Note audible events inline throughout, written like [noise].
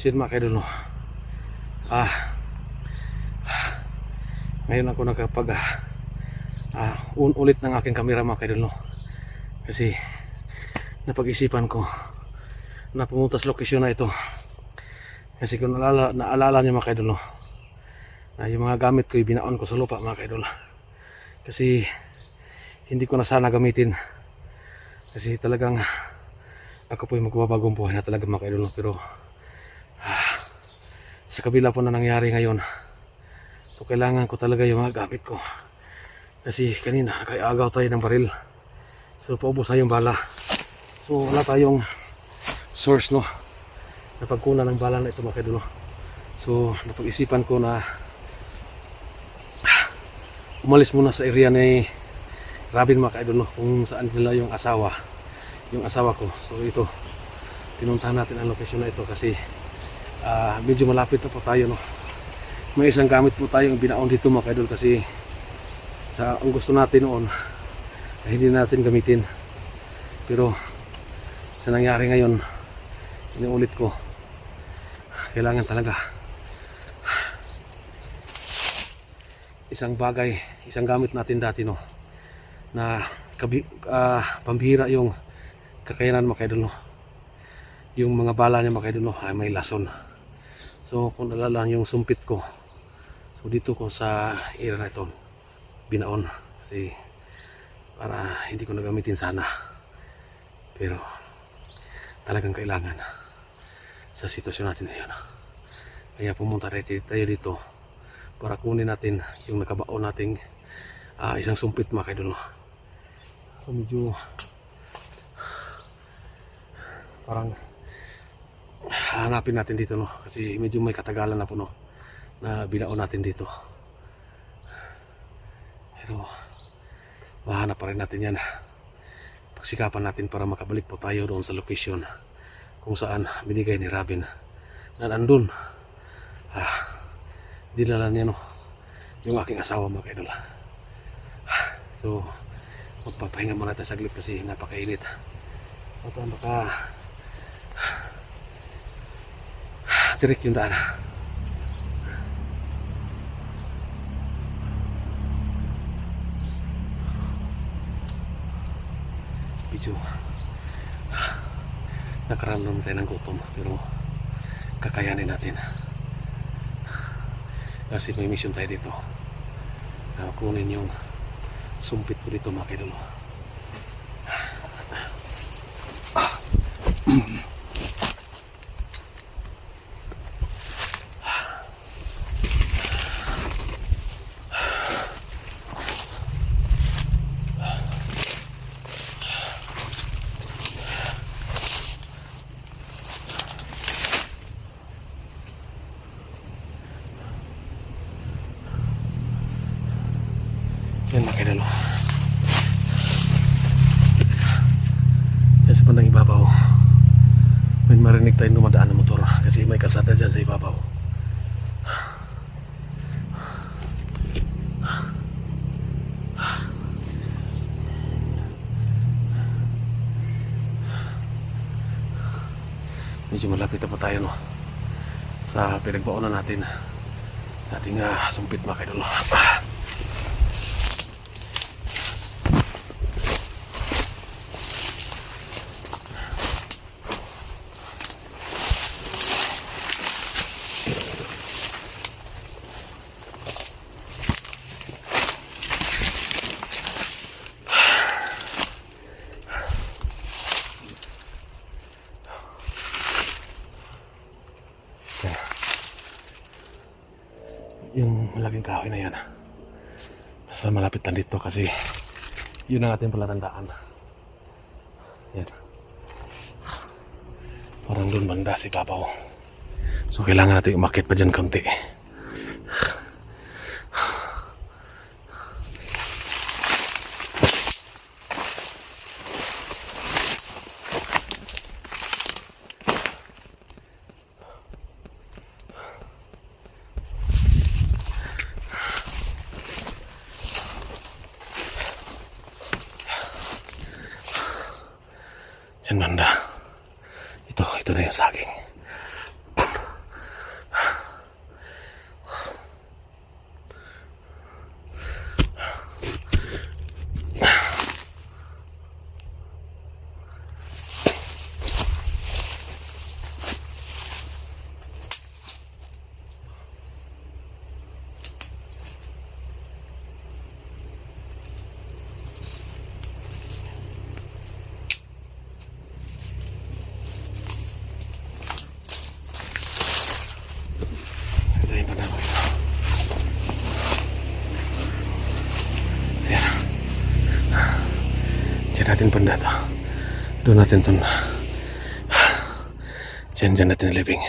Shit mga kaidol no. Ah. Ngayon ako nakapag ah, ah, un ulit ng aking kamera mga. Kasi napag-isipan ko na pumunta sa lokasyon na ito. Kasi kung naalala, naalala niyo mga. Na yung mga gamit ko ibinaon ko sa lupa mga. Kasi hindi ko na sana gamitin. Kasi talagang ako po yung magbabagong buhay na talaga mga. Pero sa kabila po na nangyari ngayon so kailangan ko talaga yung mga gamit ko. Kasi kanina kay agaw tayo ng baril. So paubos na yung bala. So wala tayong source no na ng bala na ito mga kaidol no. so napag-isipan ko na umalis muna sa area ni Robin mga kaidol kung saan nila yung asawa yung asawa ko. So ito pinuntahan natin ang location na ito kasi ah, medyo malapit na po tayo no? May isang gamit po tayong binaon dito mga kaidol kasi sa ang gusto natin noon ay hindi natin gamitin. Pero sa nangyari ngayon inuulit ko. Kailangan talaga. Isang bagay isang gamit natin dati no? Na kabi, ah, pambihira yung kakayanan mga kaidol no? Yung mga bala niya mga kaidol no? Ay may lason So kung nalala yung sumpit ko So dito ko sa area na ito Binaon. Kasi para hindi ko nagamitin sana. Pero Talagang kailangan Sa sitwasyon natin ngayon. Kaya pumunta tayo dito Para kunin natin yung nakabaon nating ah, Isang sumpit mga kaidol So medyo Parang hanapin natin dito no? Kasi medyo may katagalan na po no na binaon natin dito. Pero mahanap pa rin natin yan. Pagsikapan natin para makabalik po tayo doon sa location kung saan binigay ni Robin na nandun. Ah, dinala niya no? Yung aking asawa mga kaidol. Ah, so magpapahinga muna tayo saglit kasi napakainit. At ah, baka Tirik yung daan. Medyo nakaramdam tayo ng gutom pero kakayanin natin. Kasi may mission tayo dito. Na kunin yung sumpit ko dito mga kaidulo. Yan [clears throat] mga kaidulo. Diyan sa bandang ibabaw. May marinig tayong dumadaan ng motor kasi may kasada dyan sa ibabaw. Medyo malapit na po tayo no sa pinagbaunan natin sa ating ah, sumpit mga kaidolo. Ah. yung malaking kahoy na yan. Basta malapit lang dito kasi yun ang ating palatandaan. Yan. Parang doon banda si Papaw. So kailangan natin umakit pa dyan konti Yan banda. Ito, ito na yung saging. Natin banda to. Doon natin to na. [sighs] Diyan, diyan natin nilibing.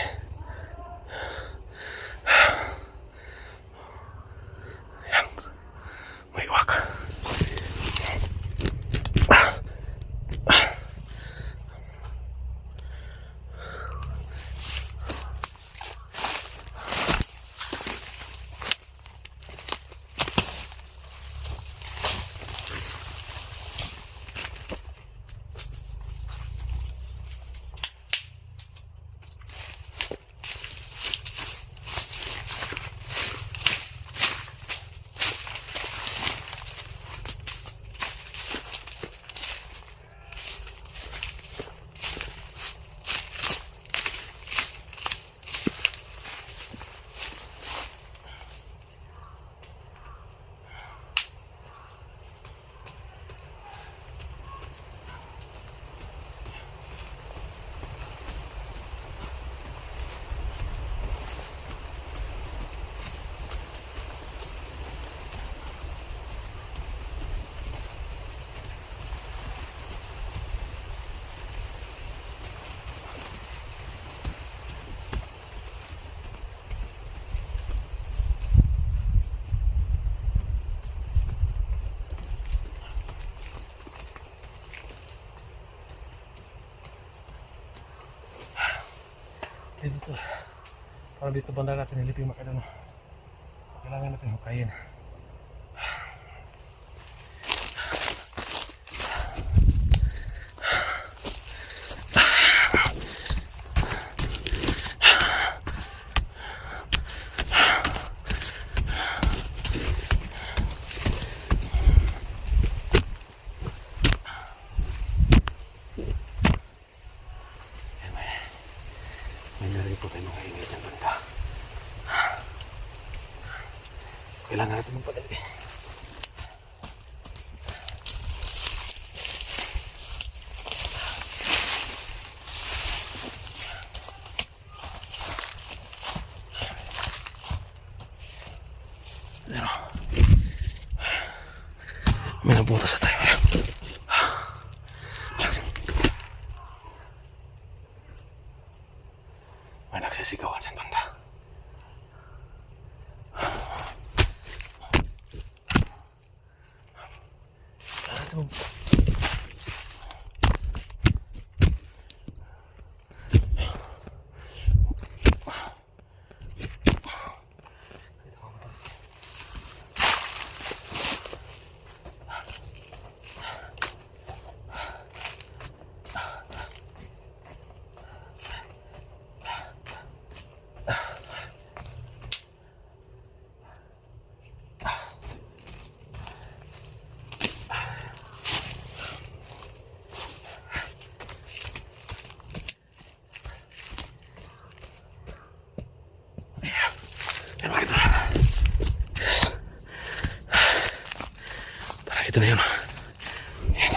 Dito. Parang dito banda natin niliping makadano. Kailangan natin hukayin. May narinig po tayo mga ingay dyan banda. Kailangan natin magpadali. Pero, may nabutas na tayo. May nagsisigawan dyan banda. Kailangan natin mag- Yan mga idol. Tara, ito na yun. Yan.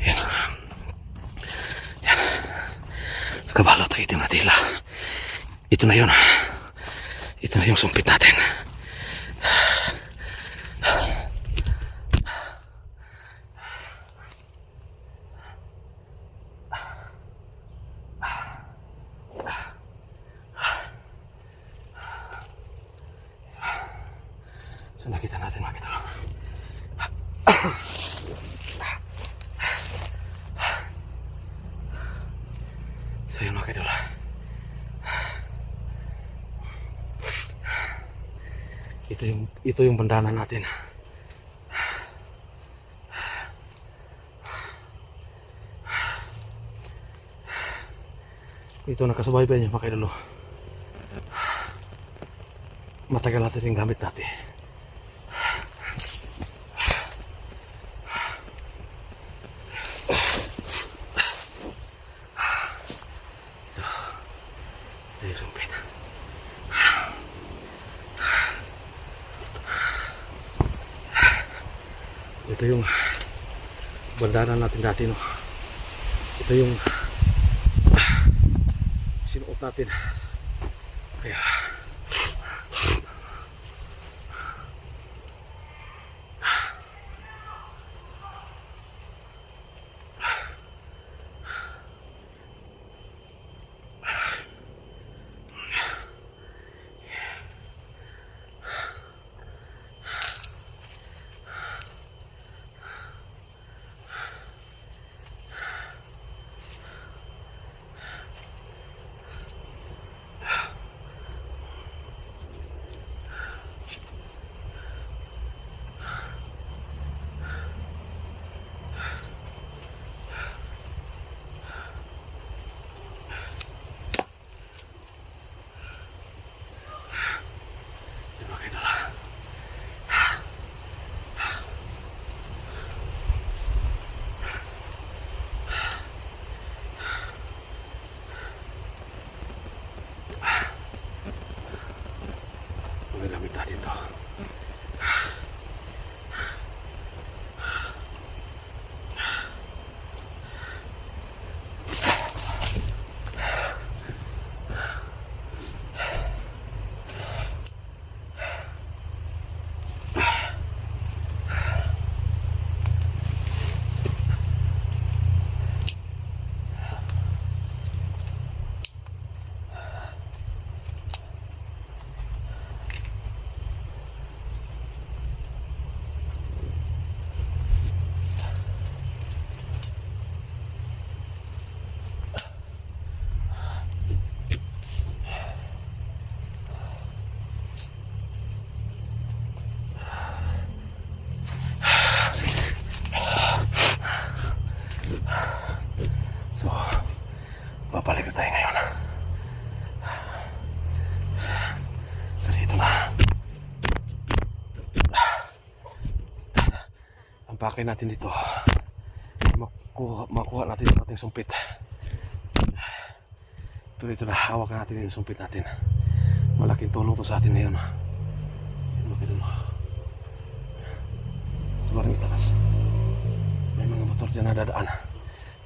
Yan. Yan. Nakabalo tayo itim na tila. Ito na yun. Ito na yung sumpit natin. So nakita natin mga. So yun mga kitalo. Ito yung ito yung bandanan natin. Ito nakasubaybay niya mga kaidolo. Matagal natin yung gamit natin. Ito. Ito yung sumpit. Ito yung bandana natin dati no. Ito yung ah, sinuot natin. Kaya Pakay natin dito. Makuha, makuha natin yung ating sumpit. Ito na, hawak na natin yung sumpit natin. Malaking tulong to sa atin ngayon. Kayo Sa barang italas. May mga motor dyan na dadaan.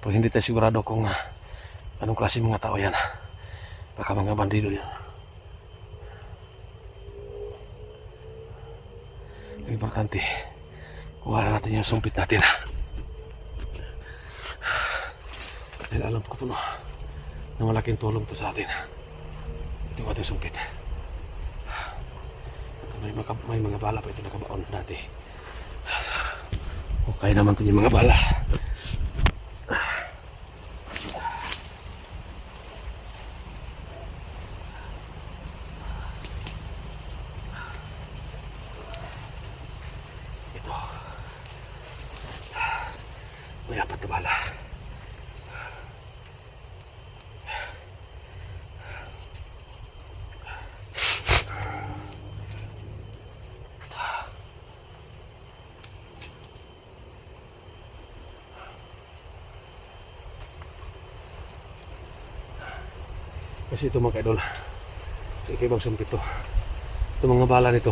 Pero hindi tayo sigurado kung ah, anong klase mga tao yan. Baka mga bandido yan. Importante, kuha na natin yung sumpit natin. Dahil alam ko po no, na malaking tulong to sa atin. Ito yung ating sumpit. At may mga, may mga bala pa ito nakabaon dati. Okay naman ito yung mga bala. Ito. May apat na bala. Kasi ito mga kaidol, ikibang sumpit to. Ito mga bala nito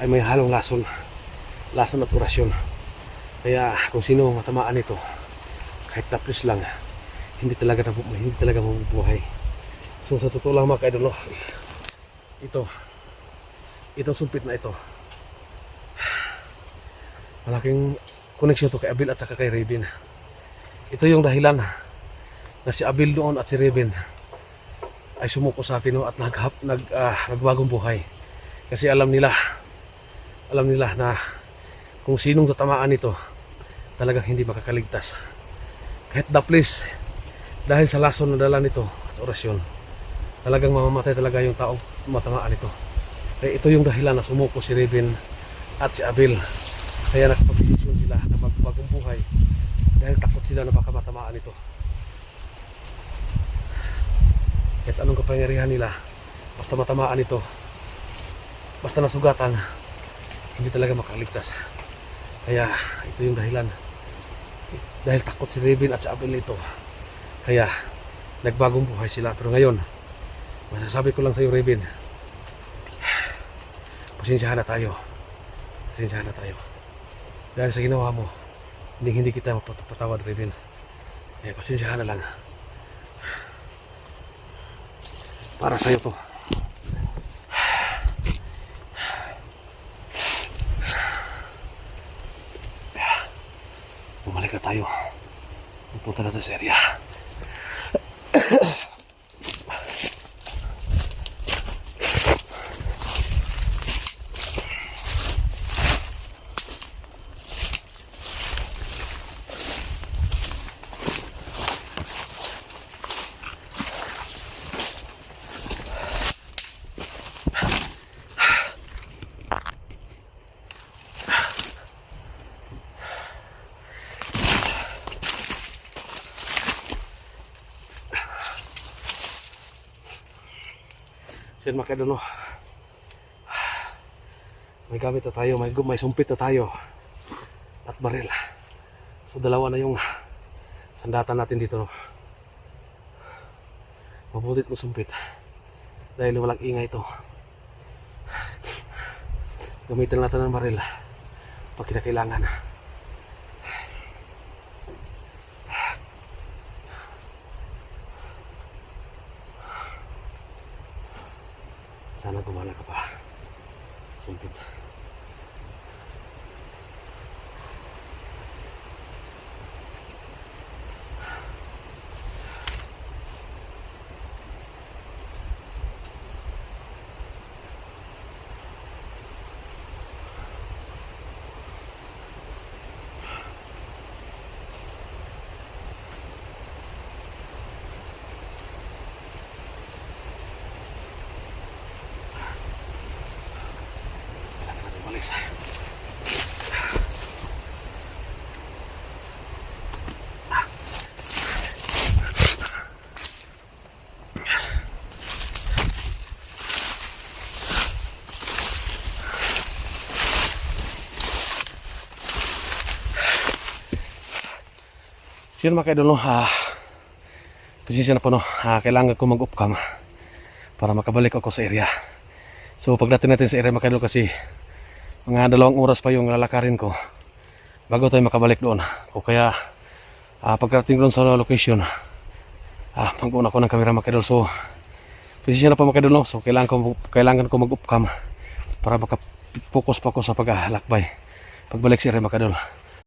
ay may halong lason. Lason at orasyon. Kaya kung sino matamaan nito, kahit tapos lang, hindi talaga hindi talaga mabubuhay. So sa totoo lang mga kaidol, ito, itong sumpit na ito, malaking connection to kay Abil at saka kay Raven. Ito yung dahilan na si Abil doon at si Raven ay sumuko sa atin no, at naghap, nag, ah, nagbagong buhay. Kasi alam nila, alam nila na kung sinong tatamaan nito, talagang hindi makakaligtas. Kahit daplis, dahil sa lason na dala nito at sa orasyon, talagang mamamatay talaga yung taong matamaan nito. Kaya ito yung dahilan na sumuko si Raven at si Abel. Kaya nakapag-desisyon sila na magbagong buhay dahil takot sila na baka matamaan nito. Kahit anong kapangyarihan nila basta matamaan ito basta nasugatan hindi talaga makaligtas. Kaya ito yung dahilan. Dahil takot si Raven at si Abel ito kaya nagbagong buhay sila pero ngayon. Masasabi ko lang sa iyo Raven pasensyahan na tayo. Pasensyahan na tayo. Dahil sa ginawa mo, hindi, hindi kita mapatawad rin. Eh, pasensyahan na lang. Para sa'yo to. Bumalik na tayo. Pupunta natin sa area. Sir Makedono. May gamit na tayo, may, may sumpit na tayo. At baril. So dalawa na yung sandatan natin dito. No? Mabutit mo sumpit. Dahil walang ingay ito. Gamitin natin ng baril. Pag kinakailangan. Sana gumana ka pa. Sumpit. Umalis. Sino mga kaidol, no? Ah, pasensya na po, no? Ah, kailangan ko mag-upcam para makabalik ako sa area. So pagdating natin sa area mga kaidol kasi mga dalawang oras pa yung lalakarin ko bago tayo makabalik doon. O kaya ah, pagdating doon sa location ah, mag-una ko ng camera mga kaidol. So pasensya na po mga kaidol no? So kailangan ko, kailangan ko mag-upcam para makapokus pa ako sa paglalakbay. Pagbalik sa area mga kaidol.